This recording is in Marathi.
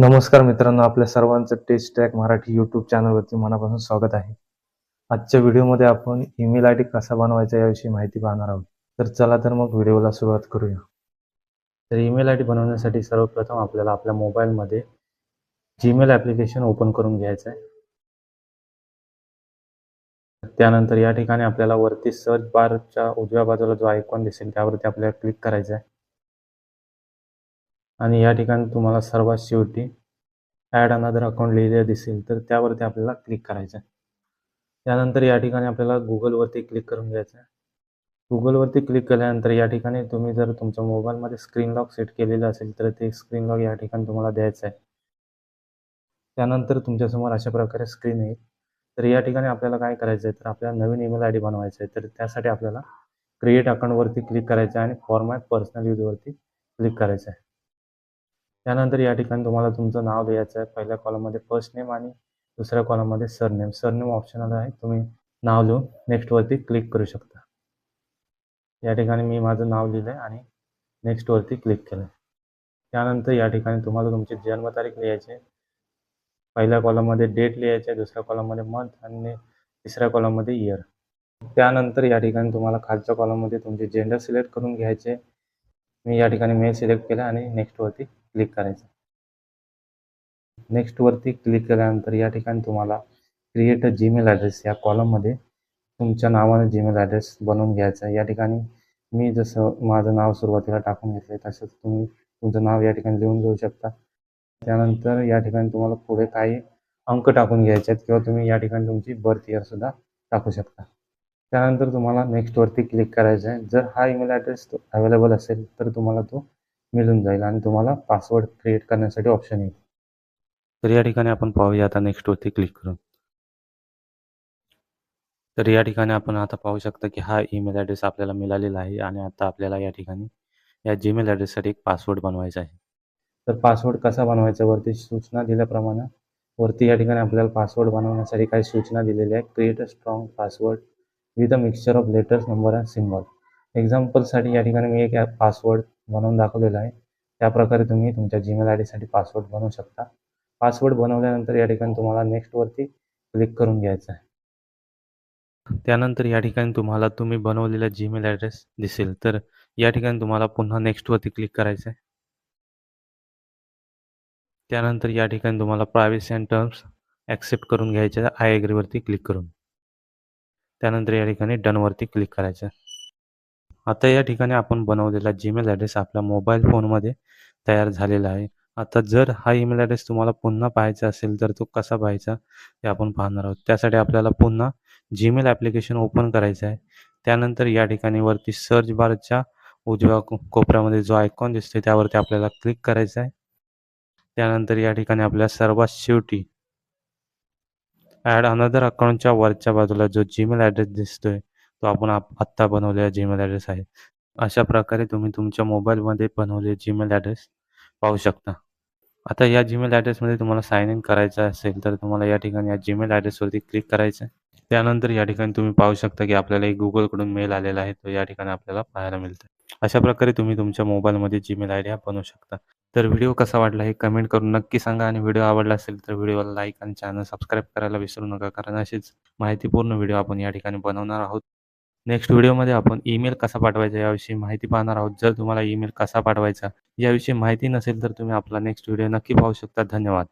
नमस्कार मित्रांनो आपल्या सर्वांचं टेस्ट ट्रॅक मराठी यूट्यूब चॅनलवरती मनापासून स्वागत आहे. आजच्या व्हिडिओमध्ये आपण ईमेल आय डी कसा बनवायचा याविषयी माहिती पाहणार आहोत. तर चला तर मग व्हिडिओला सुरुवात करूया. तर ईमेल आय डी बनवण्यासाठी सर्वप्रथम आपल्याला आपल्या मोबाईलमध्ये जीमेल ॲप्लिकेशन ओपन करून घ्यायचं आहे. त्यानंतर या ठिकाणी आपल्याला वरती सर्च बारच्या उजव्या बाजूला जो आयकॉन दिसेल त्यावरती आपल्याला क्लिक करायचं आहे. आणि या ठिकाणी तुम्हाला सर्वात शेवटी ॲड अनदर अकाउंट लिहिलेलं दिसेल तर त्यावरती आपल्याला क्लिक करायचं आहे. त्यानंतर या ठिकाणी आपल्याला गुगलवरती क्लिक करून घ्यायचं आहे. गुगलवरती क्लिक केल्यानंतर या ठिकाणी तुम्ही जर तुमच्या मोबाईलमध्ये स्क्रीन लॉक सेट केलेलं असेल तर ते स्क्रीन लॉक या ठिकाणी तुम्हाला द्यायचं आहे. त्यानंतर तुमच्यासमोर अशा प्रकारे स्क्रीन येईल. तर या ठिकाणी आपल्याला काय करायचं आहे? तर आपल्याला नवीन ईमेल आय डी बनवायचं आहे. तर त्यासाठी आपल्याला क्रिएट अकाउंटवरती क्लिक करायचं आहे आणि फॉर्मॅट पर्सनल यूजवरती क्लिक करायचं आहे. त्यानंतर या ठिकाणी तुम्हाला तुमचं नाव द्यायचं आहे. पहिल्या कॉलममध्ये फर्स्ट नेम आणि दुसऱ्या कॉलममध्ये सरनेम सरनेम ऑप्शनल आहे. तुम्ही नाव लिहून नेक्स्टवरती क्लिक करू शकता. या ठिकाणी मी माझं नाव लिहिलं आहे आणि नेक्स्टवरती क्लिक केलं आहे त्यानंतर या ठिकाणी तुम्हाला तुमची जन्मतारीख लिहायची आहे. पहिल्या कॉलममध्ये डेट लिहायची आहे. दुसऱ्या कॉलममध्ये मंथ आणि तिसऱ्या कॉलममध्ये इयर त्यानंतर या ठिकाणी तुम्हाला खालच्या कॉलममध्ये तुमचे जेंडर सिलेक्ट करून घ्यायचे मी या ठिकाणी मेल सिलेक्ट केलं आणि नेक्स्टवरती क्लिक करायचं. नेक्स्टवरती क्लिक केल्यानंतर या ठिकाणी तुम्हाला क्रिएट अ जीमेल ॲड्रेस या कॉलममध्ये तुमच्या नावाने जीमेल ॲड्रेस बनवून घ्यायचा या ठिकाणी मी जसं माझं नाव सुरुवातीला टाकून घेतलं आहे तसंच तुम्ही तुमचं नाव या ठिकाणी लिहून घेऊ शकता. त्यानंतर या ठिकाणी तुम्हाला पुढे काही अंक टाकून घ्यायचे आहेत किंवा तुम्ही या ठिकाणी तुमची बर्थ इयरसुद्धा टाकू शकता. त्यानंतर तुम्हाला नेक्स्टवरती क्लिक करायचं आहे. जर हा ईमेल ॲड्रेस अवेलेबल असेल तर तुम्हाला तो मिळून जाईल आणि तुम्हाला पासवर्ड क्रिएट करण्यासाठी ऑप्शन येईल. तर या ठिकाणी आपण पाहूया आता नेक्स्टवरती क्लिक करून. तर या ठिकाणी आपण आता पाहू शकता की हा ईमेल ॲड्रेस आपल्याला मिळालेला आहे आणि आता आपल्याला या ठिकाणी या जीमेल ॲड्रेससाठी एक पासवर्ड बनवायचा आहे. तर पासवर्ड कसा बनवायचा? वरती सूचना दिल्याप्रमाणे वरती या ठिकाणी आपल्याला पासवर्ड बनवण्यासाठी काही सूचना दिलेल्या आहेत. Create a strong password with a mixture of letters number and symbol एक्झाम्पलसाठी या ठिकाणी मी एक पासवर्ड बनवून दाखवलेला आहे. त्याप्रकारे तुम्ही तुमच्या जीमेल आय डीसाठी पासवर्ड बनवू शकता. पासवर्ड बनवल्यानंतर या ठिकाणी तुम्हाला नेक्स्टवरती क्लिक करून घ्यायचं आहे. त्यानंतर या ठिकाणी तुम्हाला तुम्ही बनवलेला जीमेल ॲड्रेस दिसेल. तर या ठिकाणी तुम्हाला पुन्हा नेक्स्टवरती क्लिक करायचं आहे. त्यानंतर या ठिकाणी तुम्हाला प्रायव्हसी अँड टर्म्स ॲक्सेप्ट करून घ्यायचे आय ॲग्रीवरती क्लिक करून. त्यानंतर या ठिकाणी डनवरती क्लिक करायचं आता या ठिकाणी आपण बनवलेला जीमेल ॲड्रेस आपल्या मोबाईल फोनमध्ये तयार झालेला आहे. आता जर हा ईमेल ॲड्रेस तुम्हाला पुन्हा पाहायचा असेल तर तो कसा पाहायचा ते आपण पाहणार आहोत. त्यासाठी आपल्याला पुन्हा जीमेल ॲप्लिकेशन ओपन करायचं आहे. त्यानंतर या ठिकाणी वरती सर्च बारच्या उजव्या कोपऱ्यामध्ये जो आयकॉन दिसतो त्यावरती आपल्याला क्लिक करायचं आहे. त्यानंतर या ठिकाणी आपल्या सर्वात शेवटी ॲड अनदर अकाउंटच्या वरच्या बाजूला जो जीमेल ॲड्रेस दिसतोय तो आपण आत्ता बनवलेला जीमेल ॲड्रेस आहे. अशा प्रकारे तुम्ही तुमच्या मोबाईलमध्ये बनवलेले जीमेल ॲड्रेस पाहू शकता. आता या जीमेल ॲड्रेसमध्ये तुम्हाला साइन इन करायचं असेल तर तुम्हाला या ठिकाणी या जीमेल ॲड्रेसवरती क्लिक करायचं आहे. त्यानंतर या ठिकाणी तुम्ही पाहू शकता की आपल्याला एक गुगलकडून मेल आलेला आहे तो या ठिकाणी आपल्याला पाहायला मिळतं अशा प्रकारे तुम्ही तुमच्या मोबाईलमध्ये जीमेल आय डी हा बनवू शकता. तर व्हिडिओ कसा वाटला हे कमेंट करून नक्की सांगा आणि व्हिडिओ आवडला असेल तर व्हिडिओला लाईक आणि चॅनल सबस्क्राईब करायला विसरू नका कारण अशीच माहितीपूर्ण व्हिडिओ आपण या ठिकाणी बनवणार आहोत. नेक्स्ट व्हिडिओमध्ये आपण ईमेल कसा पाठवायचा याविषयी माहिती पाहणार आहोत. जर तुम्हाला ईमेल कसा पाठवायचा याविषयी माहिती नसेल तर तुम्ही आपला नेक्स्ट व्हिडिओ नक्की पाहू शकता. धन्यवाद.